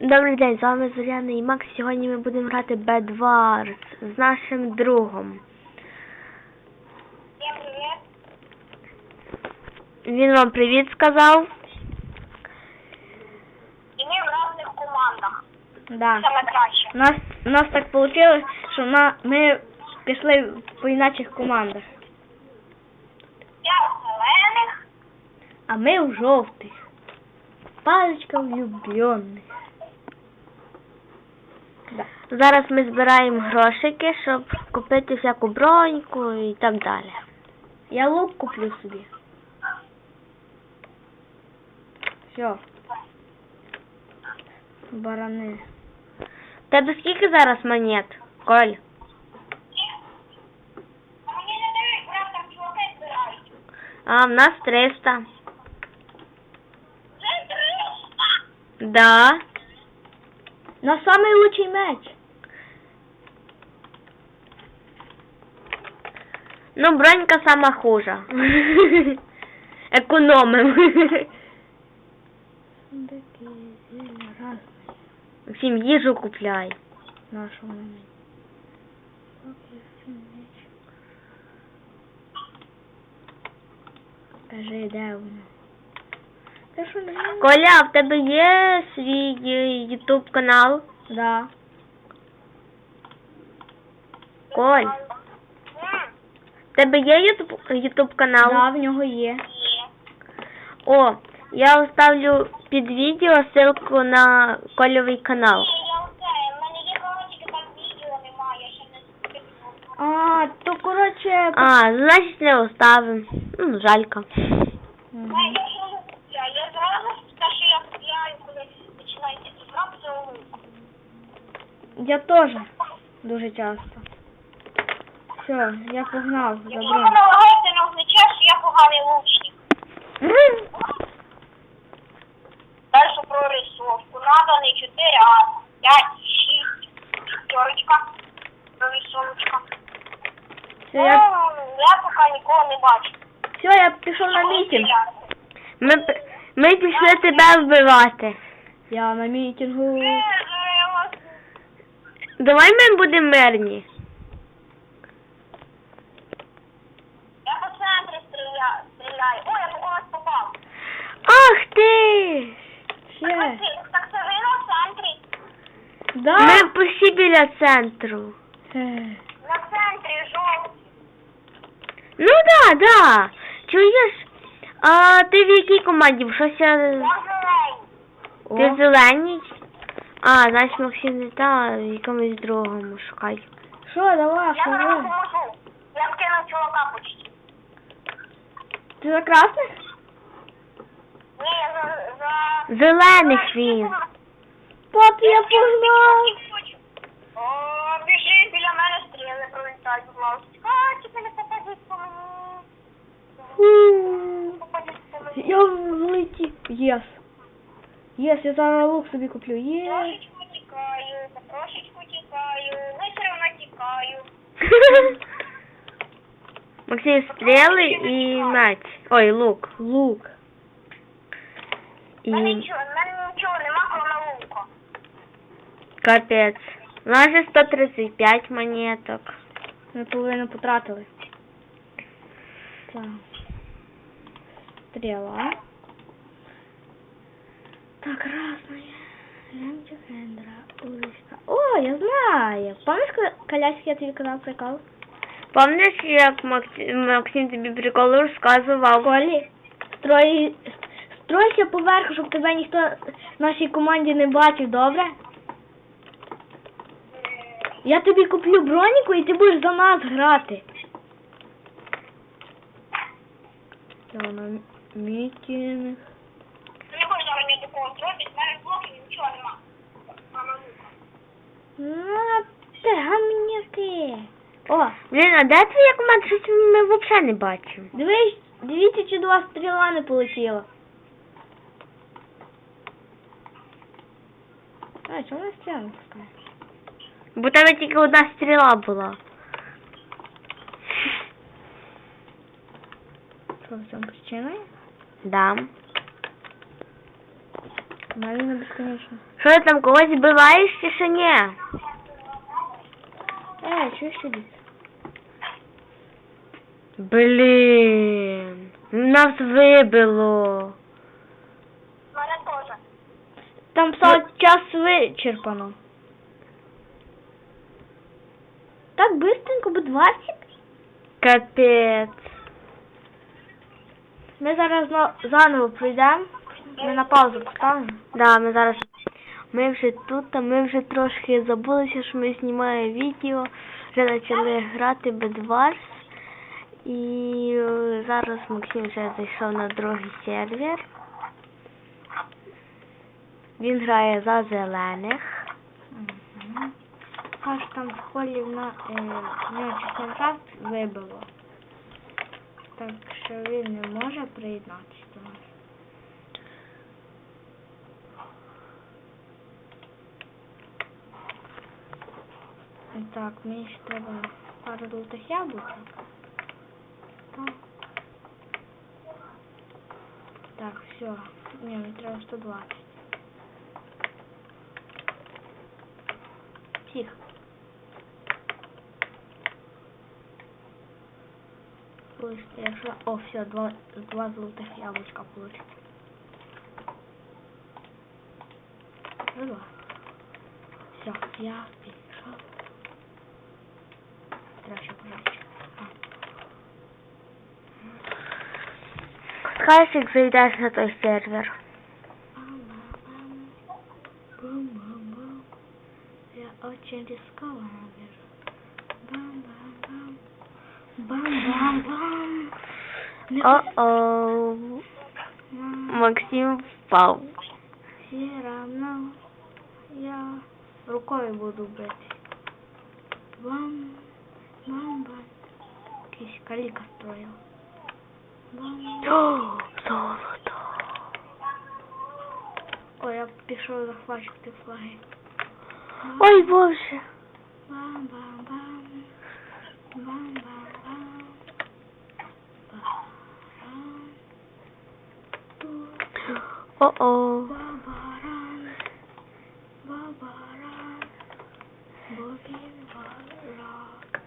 Добрий день, з вами Зоряна і Макс. Сьогодні ми будемо грати Bed Wars з нашим другом. Всем привет. Він вам привіт сказав. І ми в разних командах. Да. Саме краще. У нас, у нас так вийшло, що на, ми пішли по іначих командах, Я в зелених, а ми в жовтих. Паличка влюблених. Да. Зараз ми збираємо грошики, щоб купити всяку броньку і так далі. Я лук куплю собі. Все. Барани. Тебе скільки зараз монет, Коль? а в нас 300. Це 300. Да. На самий лучший меч. Ну, бронька сама хужа. Економим. Всім їжу купляй. Нашому мені. Кажи, де воно? Коля, в тебе є свій ютуб канал? Да. Коль, в тебе є ютуб, канал? Да, в нього є. О, я оставлю під відео ссылку на Кольовий канал. А, то коротше. А, значить не оставим. Ну, жалька. Мгм. Ні, я ще не купляю. Я зразу те, що я купляю, коли починається ігра, це лук. Я теж дуже часто. Все, я погнав Якщо лагає, не означає, що я поганий лучник. Дальше прорисовку. Надо не 4, а 5, 6. Пятерочка. Прорисовочка. Все, Ну, я, я поки нікого не бачу. все, я пішов на мітинг. Ми, п- ми пішли тебе вбивати. Я на мітингу. Давай ми будемо мирні. Я по центрі стріляю. стріляю. О, я по когось попав. Ах ти! Ще. Так, це- Так це ви на центрі. Да. Ми всі біля центру. Е, На центрі жовті. Ну да, да. Чуєш? А ти в якій команді? Щось я... Я зелень. Ти О, в зеленій? А, значить Максим не та, якомусь другому шукай. Що, давай, Я зараз ви? поможу. Я скинув чувака почти. Ти за красних? Ні, я за... за... Зелених він. Пап, я погнав. О, біжи, біля мене стріли пролітають, будь ласка. А, тільки не попадіть по мені. Фу. Попадіть по мені. Я влетів. Єс. Єс, я зараз лук собі куплю. Єс. Трошечку тікаю, потрошечку тікаю, не все одно тікаю. Максим, стріли і меч. Ой, лук. Лук. І У мене нічого, в мене нічого нема, кроме лука. капець. У нас же 135 монеток. Ми половину потратили. Так. Стріла. Так, разные. Лямчик, Эндра, улыбка. О, я знаю. Помнишь, колясик я тобі казав прикол? Пам'ятаєш, як Максим, Максим тобі прикол розказував? Колі, строй, стройся поверху, щоб тебе ніхто в нашій команді не бачив, добре? Я тобі куплю броніку і ти будеш за нас грати. Все, на мітінг. В мене блоків нічого нема. Лука. Ти гамняки. О, Блін, а де твоя команда? Щось ми взагалі не бачимо. дивись, дивіться, чи до вас стріла не полетіла. А, чому вона стріла не пускає? Бо там тільки одна стріла була. Що в цьому причина? є? Марина безконечно. Що ти там когось вбиваєш чи ще ні? Е, чуєш сидіть? Блін. Нас вибило. Мене теж. Там писало час вичерпано. Так быстренько, будь 20. Капець. Ми зараз заново пройдемо. Ми на паузу поставимо. Да, ми зараз. Ми вже тут, а ми вже трошки забулися, що ми знімаємо відео. Вже почали грати Bedwars. І е, зараз Максим вже зайшов на другий сервер. Він грає за зелених. Аж там в холі на е, нього Майнкрафт вибило. Так що він не може приєднатися Так, мені ще треба пару золотих яблучок. Так. Так, все. Ні, мені треба 120. Тихо. Слышите, якщо... О, все, два, два золотих яблучка получится. Ну, два. Все, я пішов. Скажеш, як зайдеш на той сервер. Бум-бум-бум. Я очень рискована. Бам-бам-бам. Бам-бам-бам. Не О-о. М, Максим впав. Все равно я рукою буду бити. Бам, бам, бам. Якийсь каліка строїв. Бам. О, золото. Ой, я пішов захвачувати флаги. Ой, боже. Бам, бам, бам. Бам, бам, бам. О-о. Бабаран. Бабаран. Бо він барак.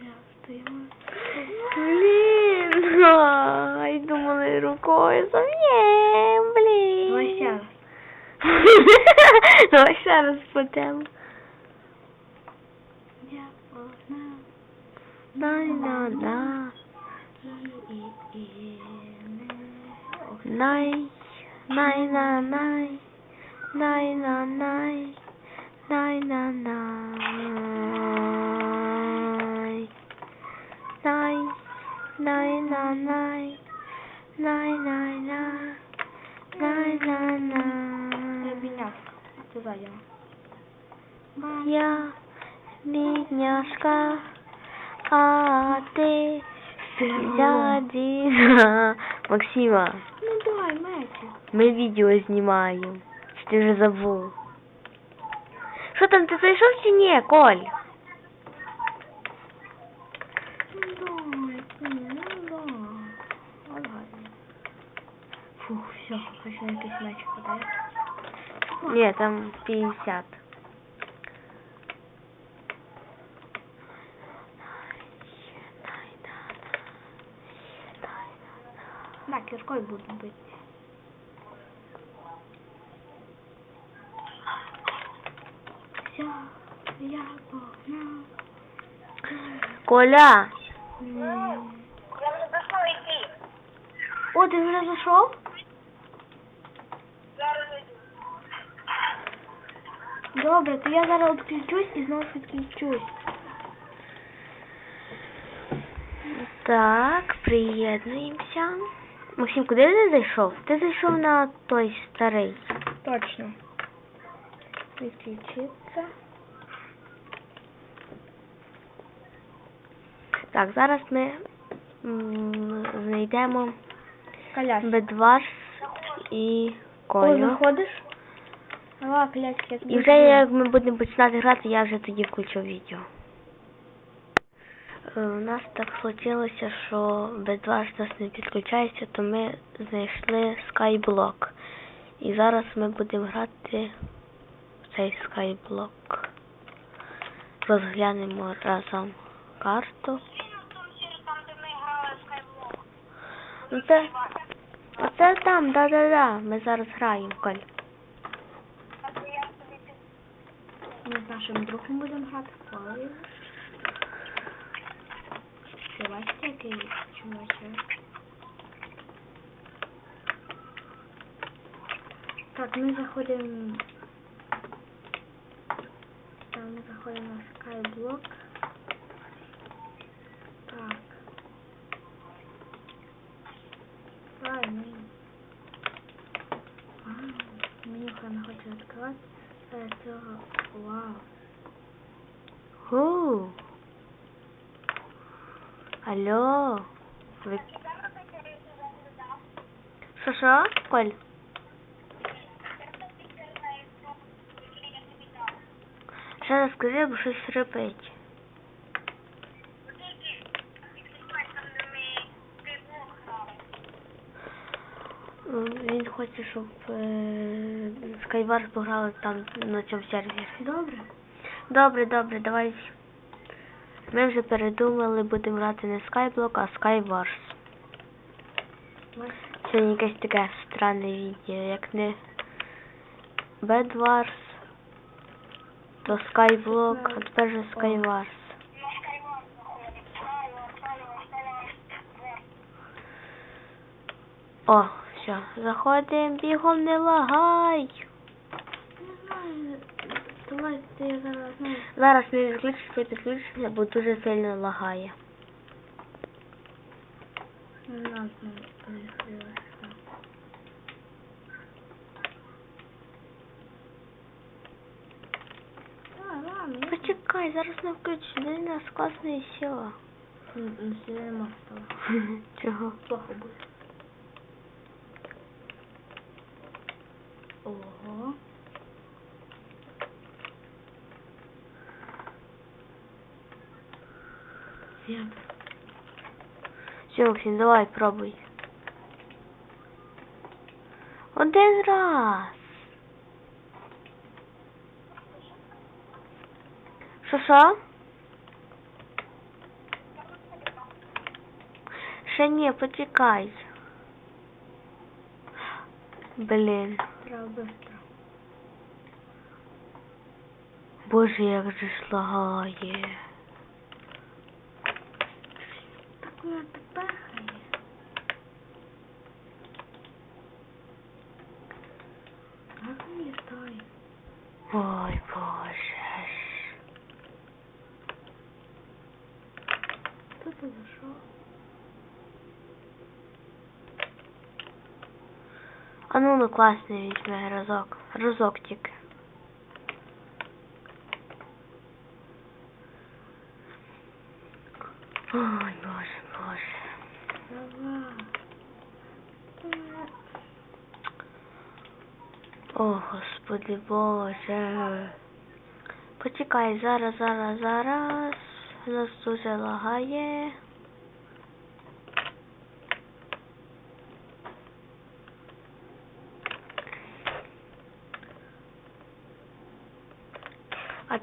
Я стою. Блін. Ай, думали рукою сов'єм, блін. Давай ще раз. Давай ще раз потем. Я одна. Най-на-на. І, і, і, не. Ох, Най. Най-на-най. Най-на-най. Най-на-най. Най. Най-на-най. Най-най-най. Я Най-на-най. Це зайняла. Я бідняшка, а ти дядіна. Максима, Ну давай, Меті. ми відео знімаємо. Чи ти вже забув? Що там, ти зайшов чи ні, Коль? Ну дай, ні, ну дай. От гарно. Фух, все, хоч на якийсь меч хватає. Ні, там 50. Да, кіркою буду бити. Все, я погнав. Коля, М. Я вже дійшов йти. О, ти вже зайшов? Зараз йду. Добре, то я зараз відключусь і знову відключусь. так, приєднуємося. Максим, куди ти зайшов? Ти зайшов на той старий. Точно. Відключиться. Так, зараз ми знайдемо Коляс. Бедварс і О, Колю. заходиш? Давай, І вже як ми будемо починати грати, я вже тоді включу відео. Е, У нас так случилося, що Бедварс нас не підключається, то ми знайшли скайблок. І зараз ми будемо грати в цей скайблок. Розглянемо разом карту. Ну це, оце там, да-да-да. Ми зараз граємо, Коль. А то я собі під... Ми з нашим другом будемо грати Колі. Ти бачите, який чувачок? Так, ми заходимо. Так, ми заходимо на скайблок. Так. Давай, ми. А, не хоче відкривати. Цього. Вау. Ху. Алло. Ви... Що, що, Коль? Ще раз скажи, бо щось. Він хоче, щоб е, Skywars пограли там на цьому сервері. Добре. Добре, добре, давай. Ми вже передумали, будемо грати не Skyblock, а Skywars. Сьогодні якесь таке странне відео, як не Bed Wars, то Skyblock, а тепер вже Skywars. О, все, заходимо, бігом не лагай. Не. Давайте я зараз знаю. Зараз не відключиться підключення, бо дуже сильно лагає. Не Почекай, зараз не включу, де нас класно і сіла. Нема стало. Чого? Плохо буде. Ого. Як? Все, Максим, давай, пробуй. Один раз. Що? Ще ні, почекай. Блін. Быстро. Боже, як же ж лагає. Так вона тепехає. Як мені стой? Ой, боже. ж. Хто ти зайшов? Ну класний візьме разок. Разок тільки. Ой, боже, боже. О, господи боже. Почекай, зараз, зараз, зараз. Нас дуже лагає.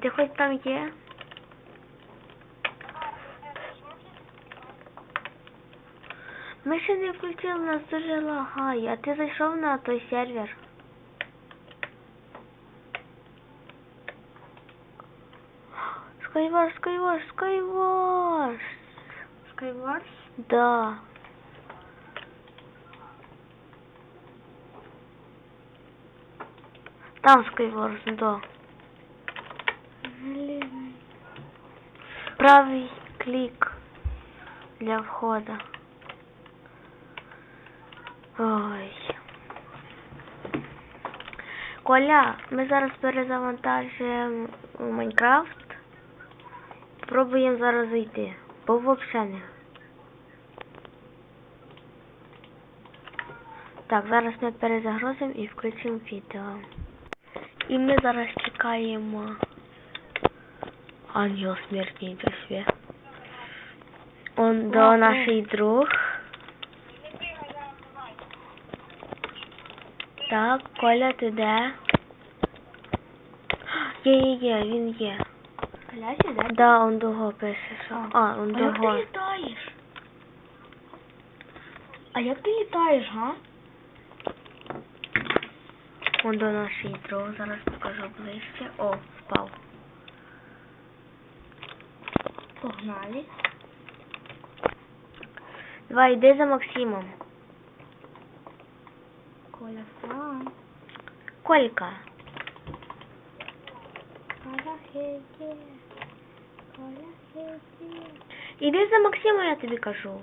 Ти хоч там є? Ми ще не включили, нас дуже лагає. А ти зайшов на той сервер? Skywars, Skywars, Skywars. Skywars? Да. Там Skywars, да. Правий клик для входа. Ой. Коля, ми зараз перезавантажуємо Майнкрафт. Пробуємо зараз зайти. Бо взагалі не. Так, зараз ми перезагрузимо і включимо відео. І ми зараз чекаємо Ангел смерти до свет. Он до Ага. наший друг. Так, Коля, ти де? Є, є, є, він є. Колясі, да? Да, он дуго пише, що. А, он А як ти літаєш? А як ти літаєш, га? Он до нашої дров, зараз покажу ближче. О, впав. Погнали. Давай, йди за Максимом. Коля сам. Колька. Коля хеде. Коля хеде. Іди за Максимом, я тобі кажу.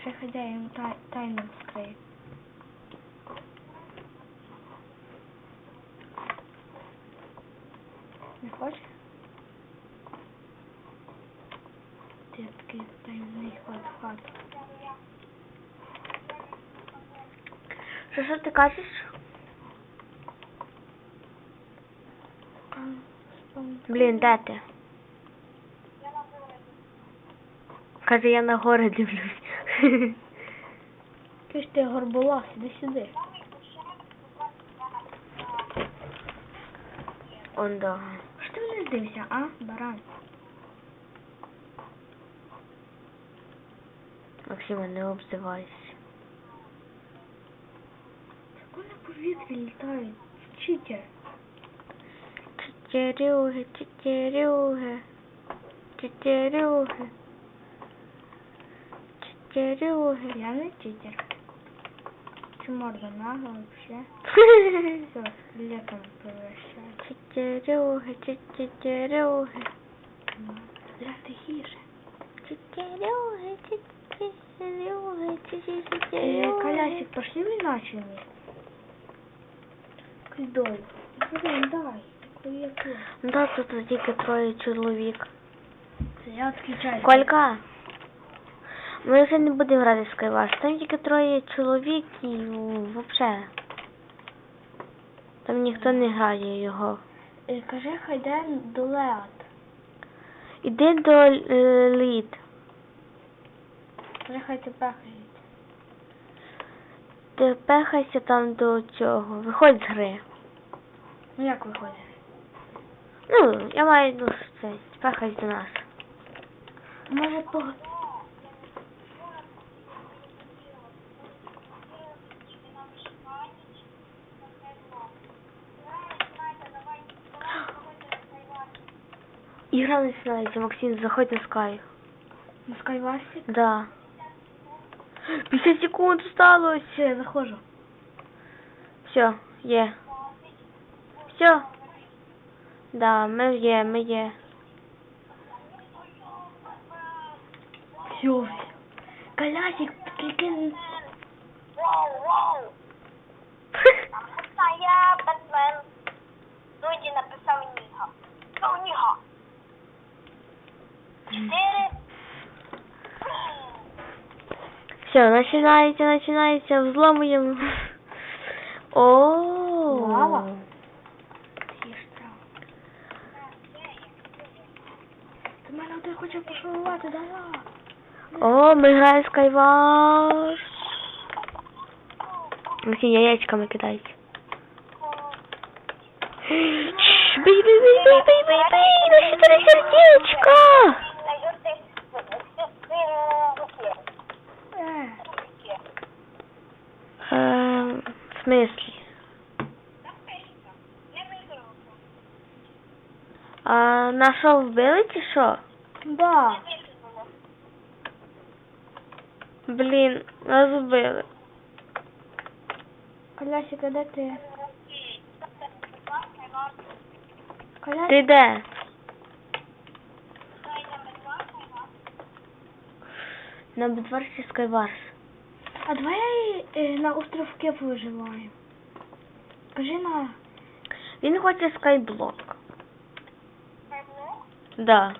Ще хазяїн тай, тайну вскриє. Що, що ти кажеш? Блін, де ти? Каже, я на гори дивлюсь. Ти ж ти горболас, іди сюди. Он до. Що ти мене здився, а, баран? Максима, не обзивайся. Як вони в повітрі літають? Читер. Читерюги, читерюги. Читерюги. Читерюги. Я не читер. Чи морда нага вообще? Все, летом превращается. Читерюги, читерюги. Бля, тихіше. Читерюги, читерюги, Э, читерюги. Колясик, пошли в иначе Блин, дай. Ну так, тут тільки троє чоловік. Я отключаюсь. Колька. Ми вже не будемо грати в Skywars. Там тільки троє чоловік і ну, вообще. Там ніхто не грає його. Е, Кажи, хай йде до Леат. Іди до е, лід. Кажи, хай пехають. Ти пехайся там до цього. Виходь з гри. Ну як виходить? Ну, я маю ну, це, пехайся до нас. Може по... Ігра починається, Максим, заходь на скай. На скайварсі? Да. 50 секунд осталось. Все, я заходжу. Все, є. Все. Да, ми є, ми є. Все. Колясик, тільки... А я Бетмен. Тоді написав Ніга. Що Ніга? Чотири. Все, починається, починається, взломуємо. О. Лава? Ти мене один хоче пошарувати, давай. О, ми граємо Skywars. Максим, яєчками. Чш, Бей, бей, бей, бей, бей, бей, бей, на чотири в смислі? А на що вбили чи що? да. Блін, нас вбили. Колясик, а де ти? Колясик, Ти де? На битварці Skywars. А давай е, на островке виживаємо. Кажи на... Він хоче Skyblock. Да.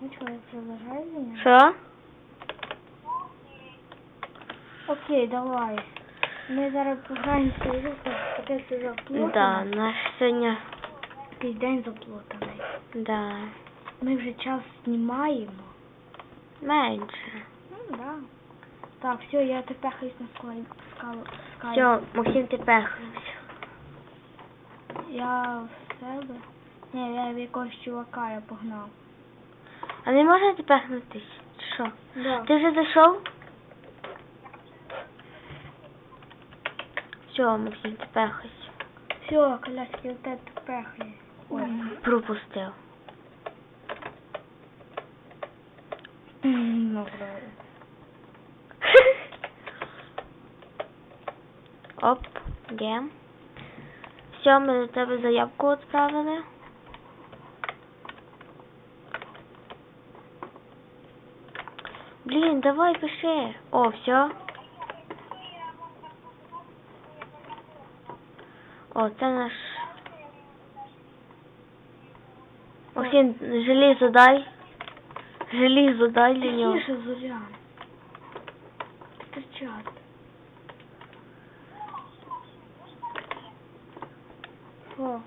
Ну що, я? Окей, давай. Ми зараз пограємо цю руку, таке це заплутано. Да, наш сьогодні. Такий день заплутаний. Да. Ми вже час знімаємо. Менше. Ну, да. Так, все, я тепехаюсь на скалу. скалу. Все, Максим, ти пехаєшся. Я в себе. Ні, я в якогось чувака я погнав. А не можна ти пехнутись? Що? Да. Ти вже зайшов? Все, Максим, ти пехайся. Все, коляски, от тебе пехає. Ой. Пропустив. Ну, правда. Оп, є. Все, ми до тебе заявку відправили. Блін, давай пиши. О, все. О, це наш. Максим, желізо дай. Желізо дай для нього. Тихіше, Зорян. Кричать. Що?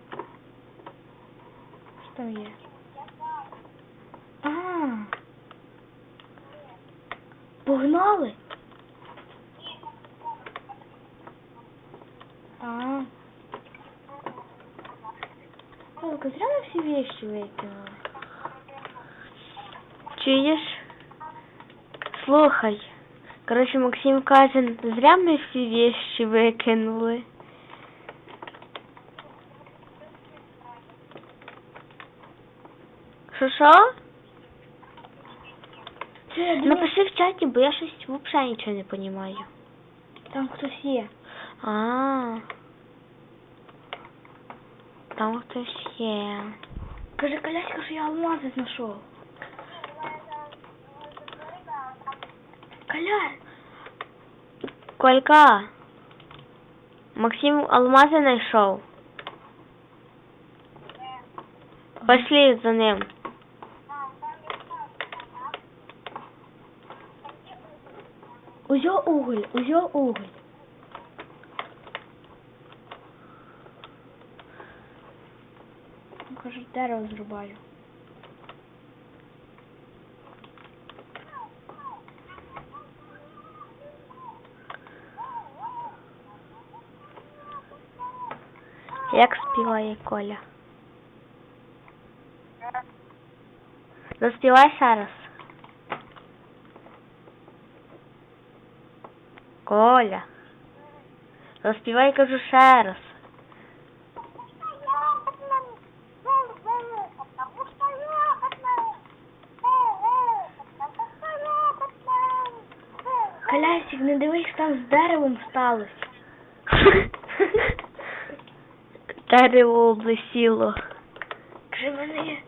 Що там є? А. Погнали? А. Только зря мы все вещи выкинули. Чуєш? Слухай. Коротше, Максим каже, зря ми всі вещи викинули. Що що? Напиши в чаті, бо я щось взагалі нічого не розумію. там хтось є. А. Там хтось є. Каже, Коляська, що я алмази знайшов. Коля, Колька. Максим алмази знайшов. Пошли за ним. узьо уголь, узьо уголь. Каже, дерево зрубаю. Як співає Коля? Заспівай ще раз. Коля. Заспівай, кажу, ще раз. Колясик, не дивись, там з деревом сталося. Дерево облесіло. Каже, мене є.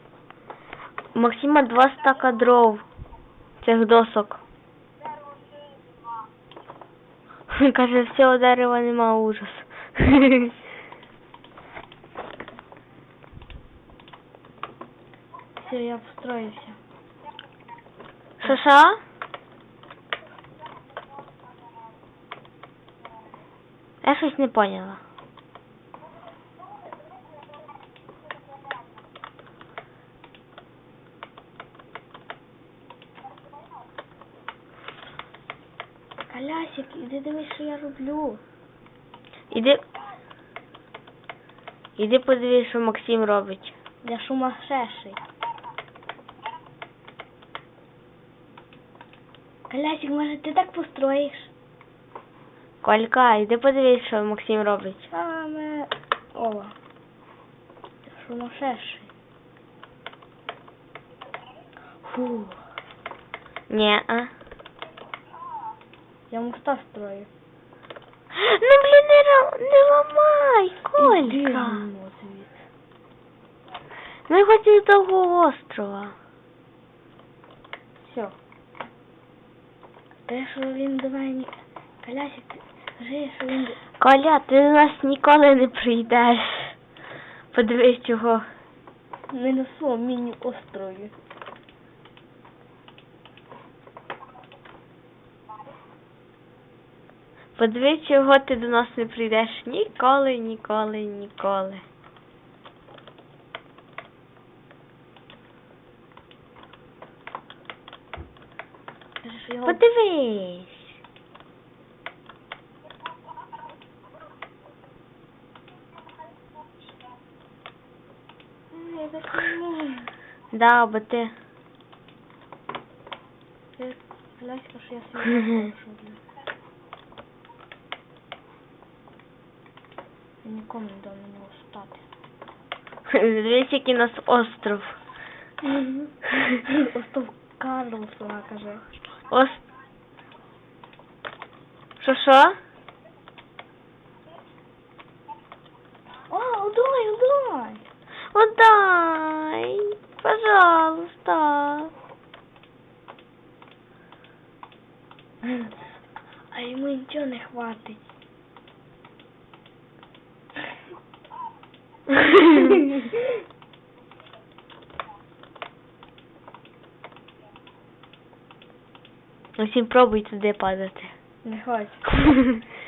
У Максима два стака дров. Цих досок. Каже, всього дерева нема ужас. Все, я встроївся. Що що? Я щось не поняла. Колясик, іди дивись, що я роблю. Іди. Іди подивись, що Максим робить. Я сумасшедший. Колясик, може ти так построїш? Колька, іди подивись, що Максим робить. Саме Ола. Я сумасшедший. Фу, Ні, а. Я моста строю. Ну блін, не, не ламай, Колька. ну. Ми хотіли того острова. Все. Те, що він до мене... Колясик, скажи, що він... Коля, ти до нас ніколи не прийдеш. Подивись чого. не на своєму міні-острові. Подивись, чого ти до нас не прийдеш ніколи, ніколи, ніколи. Подивись. Да, бо ти. Ти знаєш, що я собі не. Я нікому не дам на нього стати. Дивись, який у нас остров. Остов Карлос, вона каже. Ос... Що що? О, удай, удай! Отдай, пожалуйста. А йому нічого не хватить. Усім пробуй туди падати. Не хоче.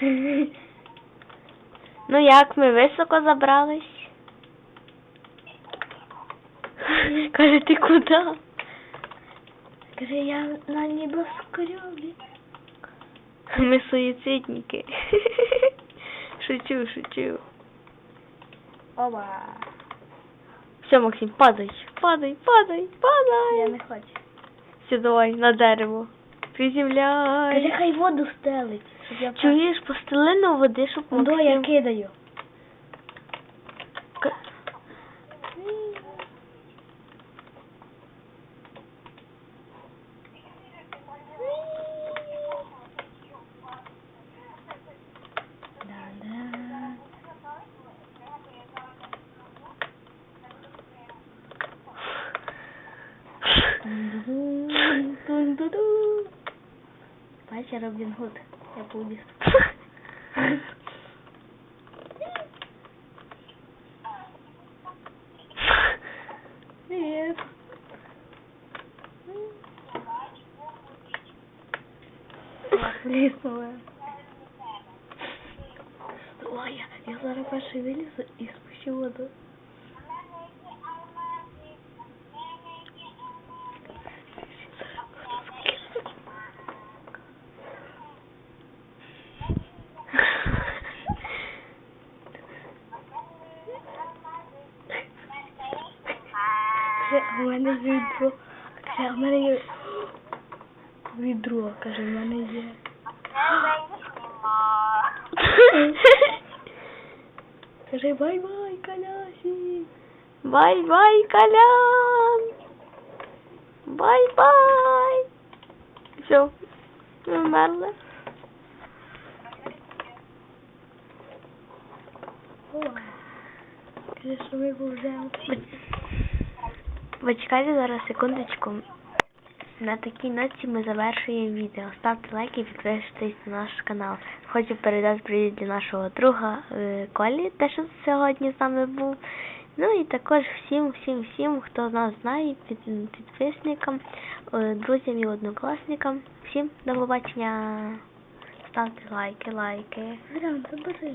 Ну як ми високо забрались? Каже, ти куди? Каже, я на небоскребі. Ми суїцидники. Шучу, шучу. Оба. Все, Максим, падай, падай, падай, Я падай. не хочу. Все, давай, на дерево. Приземляй. Приземляй. хай воду стелить. Щоб я Чуєш, постели на води, щоб Ну, я кидаю. К- Я Робін Гуд. Я побіг. Привіт. Влізла. Ой, я, я зараз перший вилізу і спущу воду. Каже, у мене є відро. Каже, у мене є відро, каже, у мене є. Каже, бай-бай, Калясі. Бай-бай, Колян. Бай-бай. Все, ми вмерли. Каже, що ми повземо. Почекайте зараз секундочку. На такій ноті ми завершуємо відео. Ставте лайки і підписуйтесь на наш канал. Хочу передати привіт для нашого друга е, Колі, те, що сьогодні з нами був. Ну і також всім, всім, всім, хто нас знає, під, підписникам, е, друзям і однокласникам. Всім до побачення. Ставте лайки, лайки.